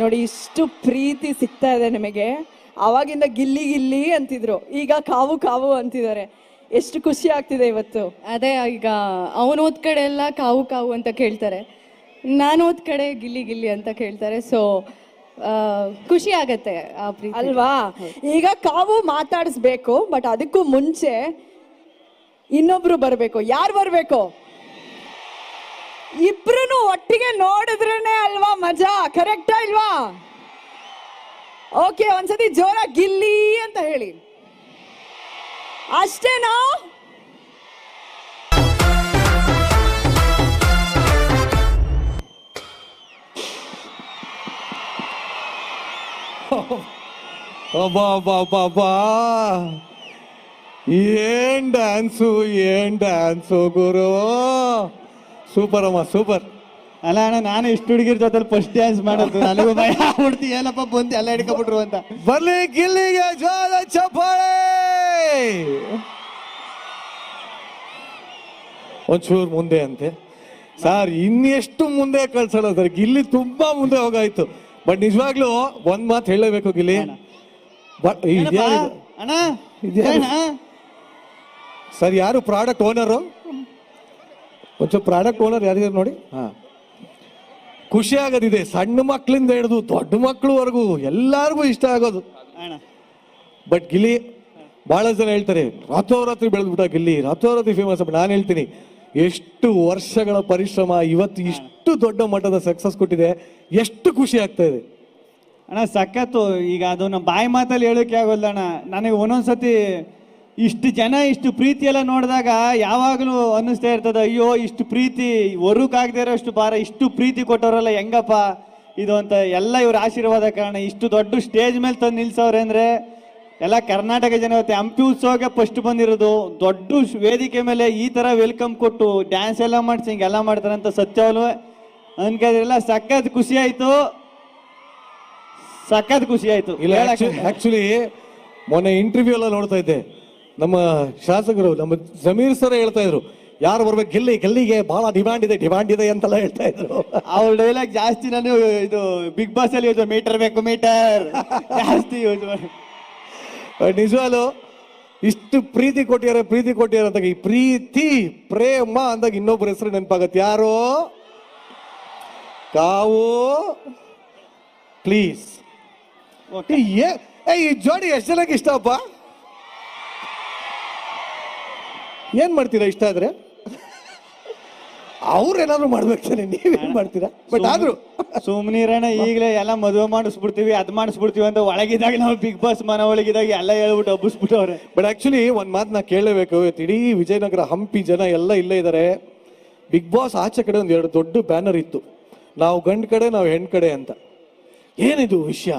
ನೋಡಿ ಇಷ್ಟು ಪ್ರೀತಿ ಸಿಗ್ತಾ ಇದೆ ನಿಮಗೆ. ಅವಾಗಿಂದ ಗಿಲ್ಲಿ ಗಿಲ್ಲಿ ಅಂತಿದ್ರು. ಈಗ ಕಾವು ಕಾವು ಅಂತಿದ್ದಾರೆ. ಎಷ್ಟು ಖುಷಿ ಆಗ್ತಿದೆ ಇವತ್ತು. ಅದೇ ಈಗ ಅವನು ಓದ್ ಕಡೆ ಎಲ್ಲ ಕಾವು ಕಾವು ಅಂತ ಕೇಳ್ತಾರೆ. ನಾನು ಓದ್ ಕಡೆ ಗಿಲ್ಲಿ ಗಿಲ್ಲಿ ಅಂತ ಕೇಳ್ತಾರೆ. ಸೊ ಖುಷಿ ಆಗತ್ತೆ ಆ ಪ್ರೀತಿ. ಅಲ್ವಾ? ಈಗ ಕಾವು ಮಾತಾಡಿಸ್ಬೇಕು ಬಟ್ ಅದಕ್ಕೂ ಮುಂಚೆ ಇನ್ನೊಬ್ರು ಬರಬೇಕು. ಯಾರು ಬರ್ಬೇಕು? ಇಬ್ರು ಒಟ್ಟಿಗೆ ನೋಡಿದ್ರೇನೆ ಅಲ್ವಾ ಮಜಾ? ಕರೆಕ್ಟಾ ಇಲ್ವಾ? ಓಕೆ ಒಂದ್ಸತಿ ಜೋರ ಗಿಲ್ಲಿ ಅಂತ ಹೇಳಿ. ಅಷ್ಟೇನಾ? ಅಬ್ಬಾ ಏನ್ ಡ್ಯಾನ್ಸು ಏನ್ ಡ್ಯಾನ್ಸು ಗುರು? ಸೂಪರ್ ಅಮ್ಮ ಸೂಪರ್ ಅಲ್ಲ ಅಣ್ಣ ನಾನು ಇಷ್ಟು ಹುಡುಗಿರ ಜೊತೆ ಫಸ್ಟ್ ಡ್ಯಾನ್ಸ್ ಮಾಡೋದು ನನಗೂ ಭಯ ಆಗ್ಬಿಡ್ತು. ಏನಪ್ಪ ಬಂದು ಎಲ್ಲ ಹಿಡ್ಕೊಬಿಟ್ರು ಅಂತ. ಬರ್ಲಿ ಗಿಲ್ಲಿಗೆ ಜೋರ ಚಪ್ಪಾಳೆ! ಒಂಚೂರು ಮುಂದೆ ಅಂತೆ. ಸರ್ ಇನ್ನೆಷ್ಟು ಮುಂದೆ ಕಳ್ಸಲ್ಲ ಸರ್ ಗಿಲ್ಲಿ ತುಂಬಾ ಮುಂದೆ ಹೋಗಾಯ್ತು. ಬಟ್ ನಿಜವಾಗ್ಲೂ ಒಂದ್ ಮಾತು ಹೇಳಬೇಕು ಗಿಲ್ಲಿ. ಬಟ್? ಅಣ್ಣ? ಸರ್ ಯಾರು ಪ್ರಾಡಕ್ಟ್ ಓನರು ಒಂಚೂರು ಪ್ರಾಡಕ್ಟ್ ಓನರ್ ಯಾರಿದ್ದಾರೆ ನೋಡಿ. ಹಾ. ಖುಷಿ ಆಗೋದಿದೆ. ಸಣ್ಣ ಮಕ್ಕಳಿಂದ ಹಿಡಿದು ದೊಡ್ಡ ಮಕ್ಕಳವರೆಗೂ ಎಲ್ಲಾರ್ಗೂ ಇಷ್ಟ ಆಗೋದು. ಅಣ್ಣ. ಬಟ್ ಗಿಲ್ಲಿ ಬಹಳ ಜನ ಹೇಳ್ತಾರೆ ರಾತ್ರೋರಾತ್ರಿ ಬೆಳೆದ್ಬಿಟ್ಟ ಗಿಲ್ಲಿ ರಾತ್ರೋರಾತ್ರಿ ಫೇಮಸ್ ನಾನು ಹೇಳ್ತೀನಿ. ಎಷ್ಟು ವರ್ಷಗಳ ಪರಿಶ್ರಮ ಇವತ್ತು ಇಷ್ಟು ದೊಡ್ಡ ಮಟ್ಟದ ಸಕ್ಸಸ್ ಕೊಟ್ಟಿದೆ. ಎಷ್ಟು ಖುಷಿ ಆಗ್ತಾ ಇದೆ. ಅಣ್ಣ ಸಖತ್ತು. ಈಗ ಅದು ನಮ್ಮ ಬಾಯಿ ಮಾತಲ್ಲಿ ಹೇಳೋಕೆ ಆಗೋಲ್ಲ ಅಣ್ಣ. ನನಗೆ ಒಂದೊಂದ್ಸತಿ ಇಷ್ಟು ಜನ ಇಷ್ಟು ಪ್ರೀತಿ ಎಲ್ಲ ನೋಡಿದಾಗ ಯಾವಾಗಲೂ ಅನ್ನಿಸ್ತಾ ಇರ್ತದೆ ಅಯ್ಯೋ ಇಷ್ಟು ಪ್ರೀತಿ ಹೊರಕ್ಕಾಗದೇ ಇರೋಷ್ಟು ಭಾರ ಇಷ್ಟು ಪ್ರೀತಿ ಕೊಟ್ಟವರೆಲ್ಲ ಹೆಂಗಪ್ಪ? ಇದು ಅಂತ ಎಲ್ಲ ಇವ್ರ ಆಶೀರ್ವಾದ ಕಾರಣ ಇಷ್ಟು ದೊಡ್ಡ ಸ್ಟೇಜ್ ಮೇಲೆ ತಂದು ನಿಲ್ಸವ್ರೆ ಅಂದರೆ ಎಲ್ಲ ಕರ್ನಾಟಕ ಜನ ಇವತ್ತು ಹಂಪಿ ಉತ್ಸವಕ್ಕೆ ಫಸ್ಟ್ ಬಂದಿರೋದು. ದೊಡ್ಡ ವೇದಿಕೆ ಮೇಲೆ ಈ ಥರ ವೆಲ್ಕಮ್ ಕೊಟ್ಟು ಡ್ಯಾನ್ಸ್ ಎಲ್ಲ ಮಾಡಿಸಿ ಹಿಂಗೆಲ್ಲ ಮಾಡ್ತಾರೆ ಅಂತ ಸತ್ಯವಲ್ವ ಅನ್ಕೋದ್ರೆಲ್ಲ ಸಖತ್ ಖುಷಿ ಆಯಿತು. ಸಖತ್ ಖುಷಿ ಆಯಿತು. ಆಕ್ಚುಲಿ ಮೊನ್ನೆ ಇಂಟರ್ವ್ಯೂ ಎಲ್ಲ ನೋಡ್ತಾ ಇದ್ದೆ. ನಮ್ಮ ಶಾಸಕರು ನಮ್ಮ ಜಮೀರ್ ಸರ್ ಹೇಳ್ತಾ ಇದ್ರು ಯಾರು ಬರ್ಬೇಕು ಗೆಲ್ಲಿ ಗೆಲ್ಲಿಗೆ? ಬಹಳ ಡಿಮ್ಯಾಂಡ್ ಇದೆ ಡಿಮ್ಯಾಂಡ್ ಇದೆ ಅಂತೆಲ್ಲ ಹೇಳ್ತಾ ಇದ್ರು. ಅವ್ರ ಡೈಲಾಗ್ ಜಾಸ್ತಿ ನಾನು ಇದು ಬಿಗ್ ಬಾಸ್ ಅಲ್ಲಿ ಯೂಸ್ ಮೀಟರ್ ಬೇಕು ಮೀಟರ್ ಜಾಸ್ತಿ ಯೂಸ್ ನಿಜವಾಗ್ಲು ಇಷ್ಟು ಪ್ರೀತಿ ಕೊಟ್ಟಿದ್ದಾರೆ ಪ್ರೀತಿ ಕೊಟ್ಟಿದ್ದಾರೆ ಅಂದಾಗ ಈ ಪ್ರೀತಿ ಪ್ರೇಮ ಅಂದಾಗ ಇನ್ನೊಬ್ಬರ ಹೆಸರು ನೆನಪಾಗತ್ತೆ. ಯಾರು? ಕಾವು. ಪ್ಲೀಸ್ ಈ ಜೋಡಿ ಎಷ್ಟು ಜನಕ್ಕೆ ಇಷ್ಟಪ್ಪ? ಏನ್ ಮಾಡ್ತೀರಾ? ಇಷ್ಟ ಆದ್ರೆ? ಅವ್ರೇನಾದ್ರು ಮಾಡ್ಬೇಕು ತಾನೆ ನೀವೇನ್ ಮಾಡ್ತೀರಾ? ಬಟ್ ಆದ್ರೂ ಸುಮ್ನಿರಣ ಈಗಲೇ ಎಲ್ಲ ಮದುವೆ ಮಾಡಿಸ್ಬಿಡ್ತೀವಿ ಅದ್ ಮಾಡಿಸ್ಬಿಡ್ತೀವಿ ಅಂತ ಒಳಗಿದಾಗ ನಾವು ಬಿಗ್ ಬಾಸ್ ಮನ ಒಳಗಿದಾಗ ಎಲ್ಲ ಹೇಳ್ಬಿಟ್ಟು ಹಬ್ಬಿಸ್ಬಿಟ್ಟವ್ರೆ. ಬಟ್ ಆಕ್ಚುಲಿ ಒಂದ್ ಮಾತನ್ನ ಇವತ್ತು ಇಡೀ ವಿಜಯನಗರ ಹಂಪಿ ಜನ ಎಲ್ಲ ಇಲ್ಲೇ ಇದ್ದಾರೆ ಬಿಗ್ ಬಾಸ್ ಆಚೆ ಕಡೆ ಒಂದ್ ಎರಡು ದೊಡ್ಡ ಬ್ಯಾನರ್ ಇತ್ತು. ನಾವು ಗಂಡ್ ಕಡೆ ನಾವು ಹೆಣ್ ಕಡೆ ಅಂತ. ಏನಿದು ವಿಷಯ?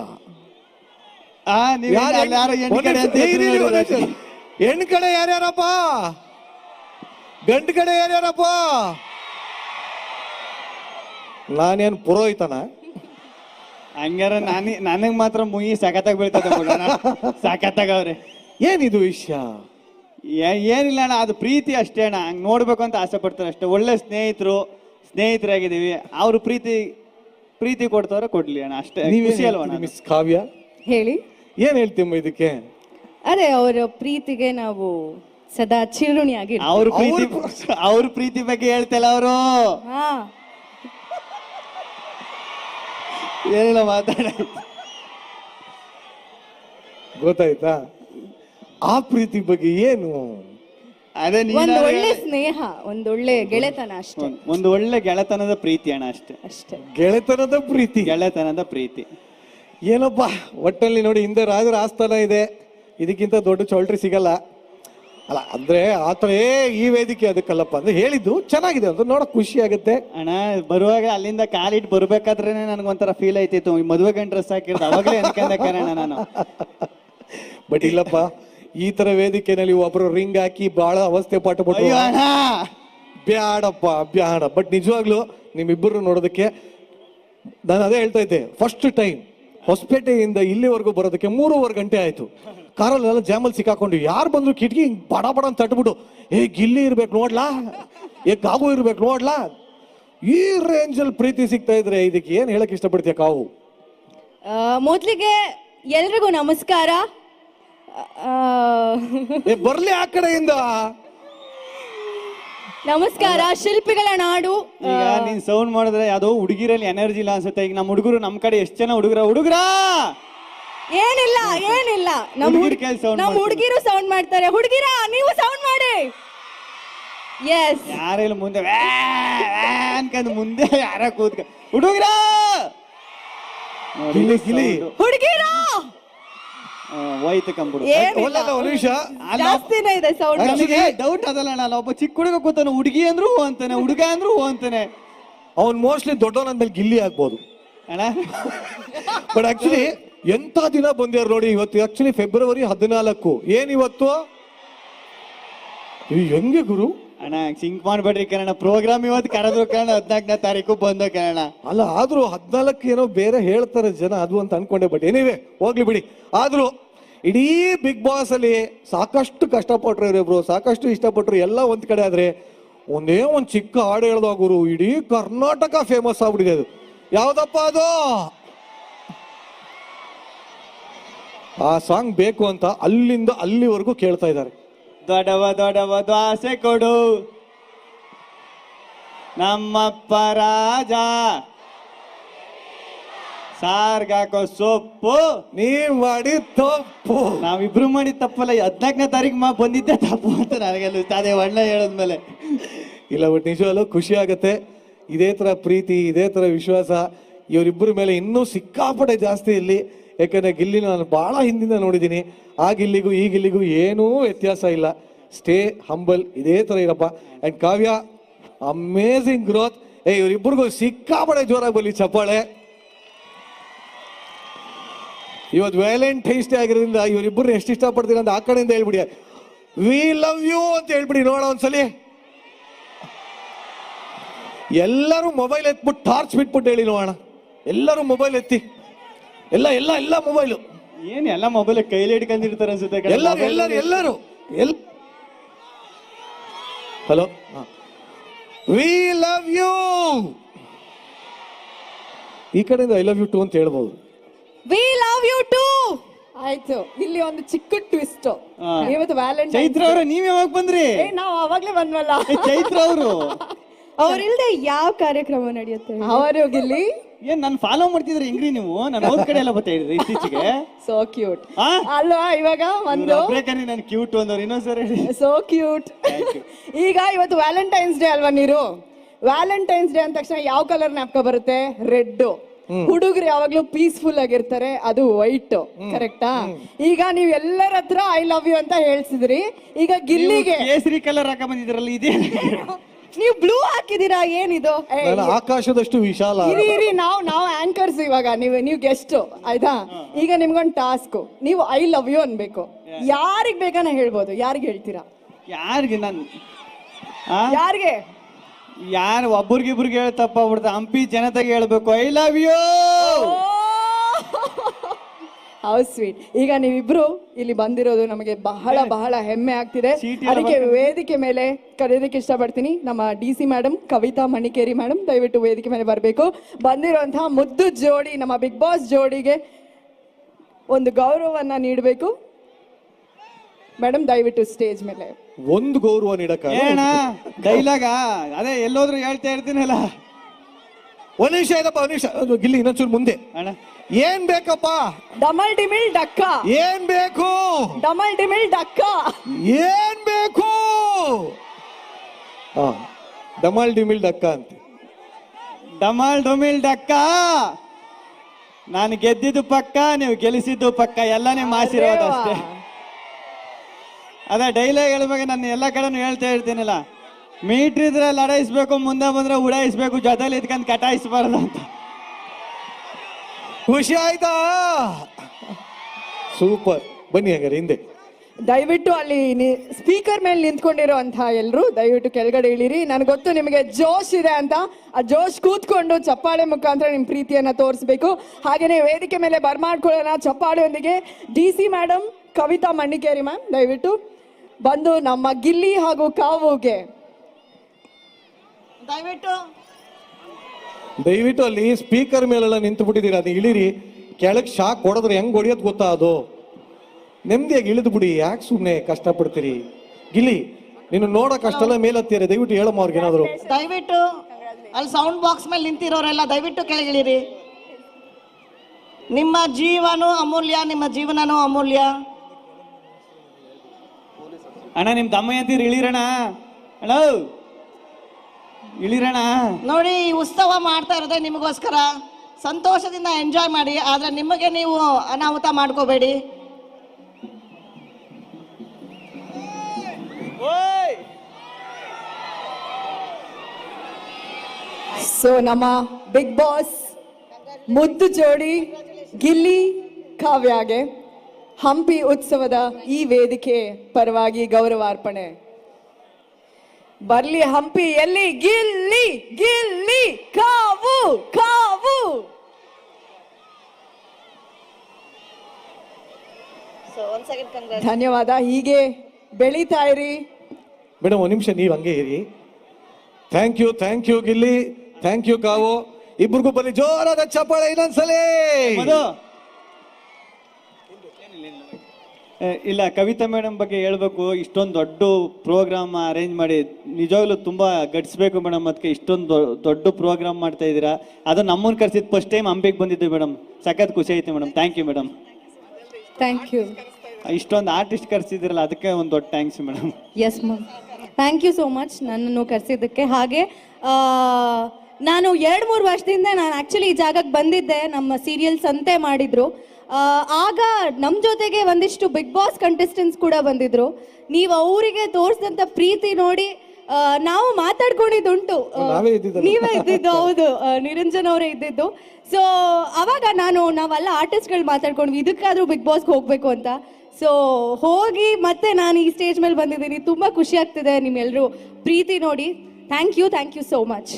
ಆ ನೀವ್ ಯಾರು- ಯಾರು ಹೆಣ್ ಕಡೆ ಅಂತ ಹೆಸ್ರು ಹೆಣ್ ಕಡೆ ಯಾರ್ಯಾರಪ್ಪ? ಗಂಡ್ ಕಡೆ ಏನೇನಪ್ಪ? ನಾನೇನ್ ಪುರೋಹಿತನ? ಹಂಗಾರ ನಾನೇ ನನಗೆ ಮಾತ್ರ ಮುಯಿ ಸಖತ್ತಾಗಿ ಬೀಳ್ತದೆ ಸಖತ್ತಾಗವ್ರೆ ಏನಿದು ವಿಷಯ? ಏ- ಏನಿಲ್ಲ ಅಣ್ಣ ಅದು ಪ್ರೀತಿ ಅಷ್ಟೇ ಅಣ್ಣ. ಹಂಗೆ ನೋಡ್ಬೇಕು ಅಂತ ಆಸೆ ಪಡ್ತಾರೆ ಅಷ್ಟೇ. ಒಳ್ಳೆ ಸ್ನೇಹಿತರು ಸ್ನೇಹಿತರಾಗಿದ್ದೀವಿ. ಅವ್ರು ಪ್ರೀತಿ ಪ್ರೀತಿ ಕೊಡ್ತವ್ರೆ ಕೊಡ್ಲಿ ಅಣ್ಣ. ಅಷ್ಟೇ. ಖುಷಿ ಅಲ್ವಾ ಅಣ್ಣ? ಮಿಸ್ ಕಾವ್ಯ? ಹೇಳಿ. ಏನ್ ಹೇಳ್ತೀಮ್ಮ ಇದಕ್ಕೆ? ಅದೇ ಅವರ ಪ್ರೀತಿಗೆ ನಾವು ಸದಾ ಚಿರುಣಿಯಾಗಿ ಅವ್ರ ಪ್ರೀತಿ ಅವ್ರ ಪ್ರೀತಿ ಬಗ್ಗೆ ಹೇಳ್ತಲ್ಲ ಅವರು. ಹಾ. ಏನಿಲ್ಲ ಮಾತಾಡ. ಗೊತ್ತಾಯ್ತಾ? ಆ ಪ್ರೀತಿ ಬಗ್ಗೆ ಏನು? ಅದೇ ನೀನ್ ಒಂದ್ ಒಳ್ಳೆ ಸ್ನೇಹ ಒಂದ್ ಒಳ್ಳೆ ಗೆಳೆತನ ಅಷ್ಟೇ. ಒಂದ್- ಒಂದು ಒಳ್ಳೆ ಗೆಳೆತನದ ಪ್ರೀತಿ ಅಣ್ಣ ಅಷ್ಟೇ. ಅಷ್ಟೇ. ಗೆಳೆತನದ ಪ್ರೀತಿ. ಗೆಳೆತನದ ಪ್ರೀತಿ. ಏನಪ್ಪ ಒಟ್ಟಲ್ಲಿ ನೋಡಿ ಹಿಂದೆ ರಾಜರ ಆಸ್ಥಾನ ಇದೆ. ಇದಕ್ಕಿಂತ ದೊಡ್ಡ ಚೌಲ್ಟ್ರಿ ಸಿಗಲ್ಲ. ಅಲ್ಲ ಅಂದ್ರೆ ಆತರ ಏ ಈ ವೇದಿಕೆ ಅದಕ್ಕಲ್ಲಪ್ಪ ಅಂದ್ರೆ ಹೇಳಿದ್ದು ಚೆನ್ನಾಗಿದೆ ಅಂತ ನೋಡಕ್ ಖುಷಿ ಆಗುತ್ತೆ. ಅಣ್ಣ ಬರುವಾಗ ಅಲ್ಲಿಂದ ಕಾಲಿಟ್ಟು ಬರ್ಬೇಕಾದ್ರೇನೆ ನನಗೊಂಥರ ಫೀಲ್ ಆಯ್ತಿತ್ತು. ಈ ಮದುವೆ ಗಂಡ ಡ್ರೆಸ್ ಹಾಕಿರ್ದು ಅವಾಗಲೇ ಅನ್ಕೊಂಡೆ ಕಣ ನಾನು. ಬಟ್ ಇಲ್ಲಪ್ಪ ಈ ತರ ವೇದಿಕೆನಲ್ಲಿ ಒಬ್ರು ರಿಂಗ್ ಹಾಕಿ ಬಹಳ ಅವಸ್ಥೆ ಪಾಠ ಪಟ್ಟು ಅಯ್ಯೋ ಅಣ್ಣ! ಬ್ಯಾಡಪ್ಪ ಬ್ಯಾಡ. ಬಟ್ ನಿಜವಾಗ್ಲು ನಿಮ್ಮಿಬ್ಬರು ನೋಡೋದಕ್ಕೆ ನಾನು ಅದೇ ಹೇಳ್ತಾ ಇದ್ದೆ. ಫಸ್ಟ್ ಟೈಮ್ ಹೊಸಪೇಟೆಯಿಂದ ಇಲ್ಲಿವರೆಗೂ ಬರೋದಕ್ಕೆ ಮೂರುವರೆ ಗಂಟೆ ಆಯ್ತು. ಕಾರಲ್ಲೆಲ್ಲ ಜಾಮಲ್ಲಿ ಸಿಕ್ಕಾಕೊಂಡು ಯಾರು ಬಂದ್ರು ಕಿಟಕಿ ಹಿಂಗೆ ಬಡ ಬಡ ಅಂತ ತಟ್ಬಿಟ್ಟು ಏ ಗಿಲ್ಲಿ ಇರ್ಬೇಕು ನೋಡ್ಲಾ? ಏ ಕಾವು ಇರ್ಬೇಕು ನೋಡ್ಲಾ? ಈ ರೇಂಜಲ್ಲಿ ಪ್ರೀತಿ ಸಿಗ್ತಾ ಇದ್ರೆ ಇದಕ್ಕೆ ಏನ್ ಹೇಳಕ್ ಇಷ್ಟಪಡ್ತೀಯ ಕಾವು? ಮೊದಲಿಗೆ ಎಲ್ರಿಗೂ ನಮಸ್ಕಾರ. ಏ ಬರ್ಲಿ ಆ ಕಡೆಯಿಂದ. ನಮಸ್ಕಾರ ಶಿಲ್ಪಿಗಳ ನಾಡು. ಈಗ ನೀನ್ ಸೌಂಡ್ ಮಾಡಿದ್ರೆ ಯಾವ್ದೋ ಹುಡುಗಿರಲ್ಲಿ ಎನರ್ಜಿ ಇಲ್ಲ ಅನ್ಸುತ್ತೆ. ಈಗ ನಮ್ಮ ಹುಡುಗರು ನಮ್ ಕಡೆ ಎಷ್ಟು ಜನ ಹುಡುಗರ? ಹುಡುಗರ! ಏನಿಲ್ಲ ಏನಿಲ್ಲ. ನಮ್ ಹುಡ್ಗಿರ್ ಹುಡುಗಿ ಕೈಲಿ sound ನಮ್ಮ ಮಾಡ್ತಾರೆ. ಹುಡುಗಿರು ಸೌಂಡ್ ಮಾಡ್ತಾರೆ. ಹುಡುಗಿರ ನೀವು ಸೌಂಡ್ ಮಾಡಿ. ಎಸ್ ಯಾರಿಲ್ಲ ಮುಂದೆ ವ್ಯಾ, ವ್ಯಾ ಅನ್ಕೊಂಡು ಮುಂದೆ ಯಾರ ಕೂತ್ಕ ಹುಡುಗ್ರ! ನೋಡಿ, ಗಿಲಿ, ಗಿಲಿ. sound. ಹುಡುಗಿರ! ಆ, ಹೋಯ್ತು ಕಂಬಿಡು. ಏನಿಲ್ಲ. ಒಂದು ನಿಮಿಷ. ಜಾಸ್ತಿನೇ ಇದೆ ಸೌಂಡ್ ನನಗೆ ಡೌಟ್ ಅದಲ್ಲ ಅಣ್ಣ ಒಬ್ಬ ಚಿಕ್ಕ ಹುಡುಗ ಕೂತಾನೆ ಹುಡುಗಿ ಅಂದ್ರು ಹೂ ಅಂತಾನೆ ಹುಡುಗ ಅಂದ್ರು ಹೂ ಅಂತಾನೆ. ಅವ್ನು ಮೋಸ್ಟ್ಲಿ ದೊಡ್ಡವನಂದ್ಮೇಲೆ ಗಿಲ್ಲಿ ಆಗ್ಬೋದು. ಅಣ್ಣ? ಬಟ್ ಆಕ್ಚುಲಿ ಎಂತ ದಿನ ಬಂದ್ಯಾರ ನೋಡಿ ಇವತ್ತು ಆಕ್ಚುಲಿ ಫೆಬ್ರವರಿ ಹದಿನಾಲ್ಕು. ಏನ್ ಇವತ್ತು? ಹೆಂಗೆ ಗುರು? ಅಣ್ಣ ಸಿಂಕ್ ಮಾಡ್ಬೇಡ್ರಿ ಕಣ ಪ್ರೋಗ್ರಾಮ್ ಇವತ್ತು ಕರೆದ್ರು ಕಣ ಹದಿನಾಲ್ಕನೇ ತಾರೀಕು ಬಂದ ಕಣ ಅಲ್ಲ ಆದ್ರೂ ಹದಿನಾಲ್ಕು ಏನೋ ಬೇರೆ ಹೇಳ್ತಾರೆ ಜನ ಅದು ಅಂತ ಅನ್ಕೊಂಡೆ ಬಟ್ ಏನಿವೆ ಹೋಗ್ಲಿ ಬಿಡಿ. ಆದ್ರೂ ಇಡೀ ಬಿಗ್ ಬಾಸ್ ಅಲ್ಲಿ ಸಾಕಷ್ಟು ಕಷ್ಟಪಟ್ರು ಇವರಿಬ್ರು ಸಾಕಷ್ಟು ಇಷ್ಟಪಟ್ರು ಎಲ್ಲ ಒಂದ್ ಕಡೆ ಆದ್ರೆ ಒಂದೇ ಒಂದ್ ಚಿಕ್ಕ ಹಾಡು ಹೇಳ್ದ ಗುರು ಇಡೀ ಕರ್ನಾಟಕ ಫೇಮಸ್ ಆಗ್ಬಿಟ್ಟಿದೆ ಅದು. ಯಾವ್ದಪ್ಪ ಅದು? ಆ ಸಾಂಗ್ ಬೇಕು ಅಂತ ಅಲ್ಲಿಂದ ಅಲ್ಲಿವರೆಗೂ ಕೇಳ್ತಾ ಇದ್ದಾರೆ. ದೊಡವ ದೊಡವ ದ್ವಾಸೆ ಕೊಡು. ನಮ್ಮಪ್ಪ ರಾಜ. ಸಾರ್ಗಾಕೋ ಸೊಪ್ಪು. ನೀವ್ ಮಾಡಿ ತಪ್ಪು. ನಾವಿಬ್ರು ಮಾಡಿ ತಪ್ಪಲ್ಲ ಹದಿನಾಲ್ಕನೇ ತಾರೀಕು ಮಾ ಬಂದಿದ್ದೆ ತಪ್ಪು ಅಂತ ನನಗೆಲ್ಲ ಅದೇ ಒಳ್ಳ ಹೇಳದ್ಮೇಲೆ. ಇಲ್ಲ ಬಟ್ ನಿಜವಲ್ಲೂ ಖುಷಿ ಆಗತ್ತೆ. ಇದೇ ತರ ಪ್ರೀತಿ ಇದೇ ತರ ವಿಶ್ವಾಸ. ಇವರಿಬ್ಬರ ಮೇಲೆ ಇನ್ನೂ ಸಿಕ್ಕಾಪಟ್ಟೆ ಜಾಸ್ತಿ ಇಲ್ಲಿ. ಯಾಕಂದ್ರೆ ಗಿಲ್ಲಿ ನಾನು ಬಹಳ ಹಿಂದಿಂದ ನೋಡಿದ್ದೀನಿ. ಆ ಗಿಲ್ಲಿಗೂ ಈ ಗಿಲ್ಲಿಗೂ ಏನೂ ವ್ಯತ್ಯಾಸ ಇಲ್ಲ. ಸ್ಟೇ ಹಂಬಲ್ ಇದೇ ತರ ಇರಪ್ಪ. ಅಂಡ್ ಕಾವ್ಯ ಅಮೇಝಿಂಗ್ ಗ್ರೋತ್ ಏ ಇವರಿಬ್ಬರಿಗೂ ಸಿಕ್ಕಾಪಡೆ ಜೋರಾಗಿ ಬರಲಿ ಚಪ್ಪಾಳೆ. ಇವತ್ತು ವ್ಯಾಲೆಂಟೈನ್ಸ್ ಡೇ ಆಗಿರೋದ್ರಿಂದ ಇವರಿಬ್ಬರು ಎಷ್ಟು ಇಷ್ಟಪಡ್ತೀರ ಅಂತ ಆ ಕಡೆಯಿಂದ ಹೇಳ್ಬಿಡಿ. ವಿ ಲವ್ ಯು ಅಂತ ಹೇಳ್ಬಿಡಿ ನೋಡ ಒಂದ್ಸಲಿ. ಎಲ್ಲರೂ ಮೊಬೈಲ್ ಎತ್ಬಿಟ್ಟು ಟಾರ್ಚ್ ಬಿಟ್ಬಿಟ್ಟು ಹೇಳಿ ನೋಡೋಣ. ಎಲ್ಲರೂ ಮೊಬೈಲ್ ಎತ್ತಿ. ಎಲ್ಲ ಎಲ್ಲ ಎಲ್ಲ ಮೊಬೈಲು ಏನ್ ಎಲ್ಲ ಮೊಬೈಲ್ ಕೈಲಿ ಹಿಡ್ಕೊಂಡಿರ್ತಾರೆ ಅನ್ಸುತ್ತೆ ಕಣೆ. ಎಲ್ಲರೂ mobile ಎಲ್ಲರೂ ಎಲ್ಲರೂ. ಎಲ್ ಹಲೋ ವಿ ಲವ್ ಯು ಈ ಕಡೆಯಿಂದ ಐ ಲವ್ ಯು ಟು ಅಂತ ಹೇಳ್ಬೋದು. ವಿ ಲವ್ ಯು ಟು ಆಯ್ತು ಇಲ್ಲಿ ಒಂದು ಚಿಕ್ಕ ಟ್ವಿಸ್ಟ್ ಹಾ. ಇವತ್ತು ವ್ಯಾಲೆಂಟೈನ್ ಚೈತ್ರ ಅವರು ನೀವ್ ಯಾವಾಗ ಬಂದ್ರಿ? ನಾವು ಅವಾಗ್ಲೇ ಬಂದ್ವಲ್ಲ. ಏ, ಚೈತ್ರ ಅವರು. ಅವ್ರಿಲ್ದೆ ಯಾವ ಕಾರ್ಯಕ್ರಮ ನಡೆಯುತ್ತೆ? ಅವರು ಗಿಲ್ಲಿ ಏನ್ ನಾನು ಫಾಲೋ ಮಾಡ್ತಿದ್ರೆ ಹೆಂಗ್ರಿ ನೀವು? ನಾನು ಹೋದ್ ಕಡೆ ಎಲ್ಲ ಬರ್ತಾ ಇದ್ರಿ ಇತ್ತೀಚೆಗೆ. ಸೋ ಕ್ಯೂಟ್ ಆ? ಅಲ್ವಾ ಇವಾಗ ಒಂದು? ಒಬ್ರೇಕರಿ ನಾನು ಕ್ಯೂಟ್ ಅಂದವ್ರು ಇನ್ನೊಂದ್ಸರಿ ಹೇಳಿ. ಸೋ ಕ್ಯೂಟ್ ಈಗ ಇವತ್ತು ವ್ಯಾಲೆಂಟೈನ್ಸ್ ಡೇ ಅಲ್ವಾ ನೀರು? ವ್ಯಾಲೆಂಟೈನ್ಸ್ ಡೇ ಅಂದ ತಕ್ಷಣ ಯಾವ ಕಲರ್ ನ್ಯಾಪ್ಕ ಬರುತ್ತೆ? ರೆಡ್ ಹುಡುಗರು ಯಾವಾಗ್ಲೂ ಪೀಸ್ಫುಲ್ ಆಗಿರ್ತಾರೆ ಅದು ವೈಟ್ ಕರೆಕ್ಟಾ ಈಗ ನೀವ್ ಎಲ್ಲರ ಹತ್ರ ಐ ಲವ್ ಯು ಅಂತ ಹೇಳ್ಸಿದ್ರಿ. ಈಗ ಗಿಲ್ಲಿಗೆ. ಕೇಸರಿ ಕಲರ್ ಹಾಕ ಬಂದಿದ್ರಲ್ಲ ಇದೇ. ನೀವು ಬ್ಲೂ ಹಾಕಿದೀರಾ ಏನಿದು? ಏ, ನಾನು ಆಕಾಶದಷ್ಟು ವಿಶಾಲ ಇರಿ ಇರಿ ನಾವು ನಾವು ಆಂಕರ್ಸ್ ಇವಾಗ ನೀವು ನೀವು ಗೆಸ್ಟ್ ಆಯ್ತಾ? ಈಗ ನಿಮ್ಗೊಂದು ಟಾಸ್ಕ್ ನೀವು ಐ ಲವ್ ಯು ಅನ್ಬೇಕು. ಯಾರಿಗ್ ಬೇಕಾನ ಹೇಳ್ಬೋದು? ಯಾರಿಗೆ ಹೇಳ್ತೀರಾ? ಯಾರಿಗೆ ನಾನು ಆ? ಯಾರಿಗೆ? ಯಾರು ಒಬ್ರಿಗಿಬ್ರಿಗೆ ಹೇಳ್ತಪ್ಪ ಬಿಡ್ತಾ ಹಂಪಿ ಜನತೆಗೆ ಹೇಳ್ಬೇಕು. I love you how sweet ಈಗ ನೀವಿಬ್ರು ಇಲ್ಲಿ ಬಂದಿರೋದು ನಮಗೆ ಬಹಳ ಬಹಳ ಹೆಮ್ಮೆ ಆಗ್ತಿದೆ. ಅದಕ್ಕೆ ವೇದಿಕೆ ಮೇಲೆ ಕರೆಯೋದಕ್ಕೆ ಇಷ್ಟಪಡ್ತೀನಿ. ನಮ್ಮ D C madam Kavitha Manikeri madam ದಯವಿಟ್ಟು ವೇದಿಕೆ ಮೇಲೆ ಬರಬೇಕು. ಬಂದಿರುವಂತಹ ಮುದ್ದು ಜೋಡಿ ನಮ್ಮ ಬಿಗ್ ಬಾಸ್ ಜೋಡಿಗೆ ಒಂದು ಗೌರವವನ್ನ ನೀಡಬೇಕು. ಮೇಡಮ್ ದಯವಿಟ್ಟು ಸ್ಟೇಜ್ ಮೇಲೆ. ಒಂದು ಗೌರವ ನೀಡಕ ಡೈಲಾಗ? ಅದೇ ಎಲ್ಲೋದ್ರು ಹೇಳ್ತಾ ಇರ್ತೀನಲ್ಲ. ಒಂದ್ ನಿಮಿಷ ಇದಪ್ಪ ಒಂದ್ ನಿಮಿಷ. ಗಿಲ್ಲಿ ಇನ್ನೊಂಚೂರು ಮುಂದೆ. ಅಣ್ಣ. ಏನ್ ಬೇಕಪ್ಪ? ಡಮಲ್ ಡಿಮಿಲ್ ಡಕ್ಕ. ಏನ್ ಬೇಕು? ಡಮಲ್ ಡಿಮಿಲ್ ಡಕ್ಕ. ಏನ್ ಬೇಕು? ಡಮಲ್ ಡಮಾಲ್ ಡಿಮಿಲ್ ಡಕ್ಕ ಅಂತ. ಡಮಲ್ ಡೊಮಿಲ್ ಡಕ್ಕ. ನಾನು ಗೆದ್ದಿದ್ದು ಪಕ್ಕ ನೀವು ಗೆಲ್ಲಿಸಿದ್ದು ಪಕ್ಕ ಎಲ್ಲ ನಿಮ್ಮ ಆಶೀರ್ವಾದ ಅಷ್ಟೇ. ಅದೇ ಡೈಲಾಗ್ ಹೇಳ್ಬೇಕು ನಾನು ಎಲ್ಲ ಕಡೆನೂ ಹೇಳ್ತಾ ಇರ್ತೀನಲ್ಲ. ಮೀಟ್ರ್ ಇದ್ರೆ ಲಡಾಯಿಸ್ಬೇಕು ಮುಂದೆ ಬಂದ್ರೆ ಉಡಾಯಿಸ್ಬೇಕು ಜೊತೆಲಿ ಇದ್ಕೊಂಡು ಕಟಾಯಿಸ್ಬಾರ್ದು ಅಂತ. ಖುಷಿ ಆಯ್ತಾ? ಸೂಪರ್ ಬನ್ನಿ ಹಾಗಾದ್ರೆ ಹಿಂದೆ. ದಯವಿಟ್ಟು ಅಲ್ಲಿ ಸ್ಪೀಕರ್ ಮೇಲೆ ನಿಂತ್ಕೊಂಡಿರುವಂತಹ ಎಲ್ಲರೂ ದಯವಿಟ್ಟು ಕೆಳಗಡೆ ಇಳಿರಿ. ನನಗೆ ಗೊತ್ತು ನಿಮಗೆ ಜೋಶ್ ಇದೆ ಅಂತ. ಆ ಜೋಶ್ ಕೂತ್ಕೊಂಡು ಚಪ್ಪಾಳೆ ಮುಖಾಂತರ ನಿಮ್ಮ ಪ್ರೀತಿಯನ್ನ ತೋರಿಸ್ಬೇಕು. ಹಾಗೇನೆ ವೇದಿಕೆ ಮೇಲೆ ಬರ್ಮಾಡ್ಕೊಳ್ಳೋಣ ಚಪ್ಪಾಳೆಯೊಂದಿಗೆ. D C madam Kavitha Mannikeri ma'am ದಯವಿಟ್ಟು ಬಂದು ನಮ್ಮ ಗಿಲ್ಲಿ ಹಾಗೂ ಕಾವುಗೆ. ದಯವಿಟ್ಟು ದಯವಿಟ್ಟು ಅಲ್ಲಿ ಸ್ಪೀಕರ್ ಮೇಲೆಲ್ಲ ನಿಂತು ಬಿಟ್ಟಿದ್ದೀರಿ ಅದು ಇಳಿರಿ. ಕೆಳಗೆ ಶಾಕ್ ಹೊಡೆದ್ರೆ ಹೆಂಗ್ ಹೊಡಿಯೋದ್ ಗೊತ್ತಾ ಅದು? ನೆಮ್ಮದಿಯಾಗಿ ಇಳಿದು ಬಿಡಿ ಯಾಕೆ ಸುಮ್ಮನೆ ಕಷ್ಟಪಡ್ತೀರಿ? ಗಿಲ್ಲಿ ನೀನು ನೋಡಕ್ ಅಷ್ಟೆಲ್ಲ ಮೇಲತ್ತೀರಿ. ದಯವಿಟ್ಟು ಹೇಳಮ್ಮ ಅವ್ರಿಗೆ ಏನಾದ್ರು. ದಯವಿಟ್ಟು ಅಲ್ಲಿ ಸೌಂಡ್ ಬಾಕ್ಸ್ ಮೇಲೆ ನಿಂತಿರೋರೆಲ್ಲ ದಯವಿಟ್ಟು ಕೆಳಗಿಳಿರಿ ನಿಮ್ಮ ಜೀವನೂ ಅಮೂಲ್ಯ ನಿಮ್ಮ ಜೀವನನೂ ಅಮೂಲ್ಯ. ಅಣ್ಣ ನಿಮ್ ಅಂತೀರಿ ಇಳಿರಣ್ಣ. ಅಣ್ಣ ಇಳಿರಣ? ನೋಡಿ ಈ ಉತ್ಸವ ಮಾಡ್ತಾ ಇರೋದೇ ನಿಮಗೋಸ್ಕರ. ಸಂತೋಷದಿಂದ ಎಂಜಾಯ್ ಮಾಡಿ ಆದ್ರೆ ನಿಮಗೆ ನೀವು ಅನಾಹುತ ಮಾಡ್ಕೋಬೇಡಿ. ಸೊ ನಮ್ಮ ಬಿಗ್ ಬಾಸ್ ಮುದ್ದು ಜೋಡಿ ಗಿಲ್ಲಿ ಕಾವ್ಯಾಗೆ ಹಂಪಿ ಉತ್ಸವದ ಈ ವೇದಿಕೆ ಪರವಾಗಿ ಗೌರವಾರ್ಪಣೆ. ಬರ್ಲಿ ಹಂಪಿ ಎಲ್ಲಿ? ಗಿಲ್ಲಿ ಗಿಲ್ಲಿ ಕಾವು ಕಾವು. ಧನ್ಯವಾದ ಹೀಗೆ ಬೆಳೀತಾ ಇರಿ. ಮೇಡಮ್ ಒಂದ್ ನಿಮಿಷ ನೀವು ಹಂಗೆ ಇರಿ. Thank you thank you Gilli. Thank you Kavu. ಇಬ್ರಿಗೂ ಬಲಿ ಜೋರಾದ ಚಪ್ಪಾಳೆ ಇನ್ನೊಂದ್ಸಲಿ ಮಧು ಏ, ಇಲ್ಲ ಕವಿತಾ ಮೇಡಮ್ ಬಗ್ಗೆ ಹೇಳ್ಬೇಕು. ಇಷ್ಟೊಂದು ದೊಡ್ಡ ಪ್ರೋಗ್ರಾಮ್ ಅರೇಂಜ್ ಮಾಡಿ ನಿಜವಾಗ್ಲೂ ತುಂಬ ಘಟಿಸ್ಬೇಕು ಮೇಡಮ್ ಅದಕ್ಕೆ ಇಷ್ಟೊಂದು ದೊಡ್ಡ ಪ್ರೋಗ್ರಾಮ್ ಮಾಡ್ತಾ ಇದ್ದೀರಾ. ಅದು ನಮ್ಮನ್ನು ಕರೆಸಿದ ಫಸ್ಟ್ ಟೈಮ್ ಹಂಪಿಗೆ ಬಂದಿದ್ದು ಮೇಡಮ್. ಸಖತ್ ಖುಷಿ ಆಯ್ತು madam. Thank you madam. Thank you ಇಷ್ಟೊಂದು ಆರ್ಟಿಸ್ಟ್ ಕರೆಸಿದಿರಲ್ಲ ಅದಕ್ಕೆ ಒಂದು ದೊಡ್ಡ thanks madam. Yes ma'am thank you so much ನನ್ನನ್ನು ಕರೆಸಿದ್ದಕ್ಕೆ ಹಾಗೆ ನಾನು ಎರಡು ಮೂರು ವರ್ಷದಿಂದ ನಾನು ಆ್ಯಕ್ಚುಲಿ ಈ ಜಾಗಕ್ಕೆ ಬಂದಿದ್ದೆ. ನಮ್ಮ ಸೀರಿಯಲ್ ಸಂತೆ ಮಾಡಿದ್ರು. ಆಗ ನಮ್ಮ ಜೊತೆಗೆ ಒಂದಿಷ್ಟು ಬಿಗ್ ಬಾಸ್ ಕಂಟೆಸ್ಟೆಂಟ್ಸ್ ಕೂಡ ಬಂದಿದ್ರು. ನೀವು ಅವರಿಗೆ ತೋರಿಸಿದಂಥ ಪ್ರೀತಿ ನೋಡಿ ನಾವು ಮಾತಾಡ್ಕೊಂಡಿದ್ದುಂಟು. ನಾವೇ ಇದ್ದಿದ್ದು ಹೌದು. ನಿರಂಜನ್ ಅವರೇ ಇದ್ದಿದ್ದು. ಸೊ ಅವಾಗ ನಾನು ನಾವೆಲ್ಲ ಆರ್ಟಿಸ್ಟ್ಗಳು ಮಾತಾಡ್ಕೊಂಡ್ವಿ ಇದಕ್ಕಾದ್ರೂ ಬಿಗ್ ಬಾಸ್ಗೆ ಹೋಗ್ಬೇಕು ಅಂತ. ಸೊ ಹೋಗಿ ಮತ್ತೆ ನಾನು ಈ ಸ್ಟೇಜ್ ಮೇಲೆ ಬಂದಿದ್ದೀನಿ. ತುಂಬ ಖುಷಿ ಆಗ್ತಿದೆ ನಿಮ್ಮೆಲ್ಲರೂ ಪ್ರೀತಿ ನೋಡಿ. Thank you thank you so much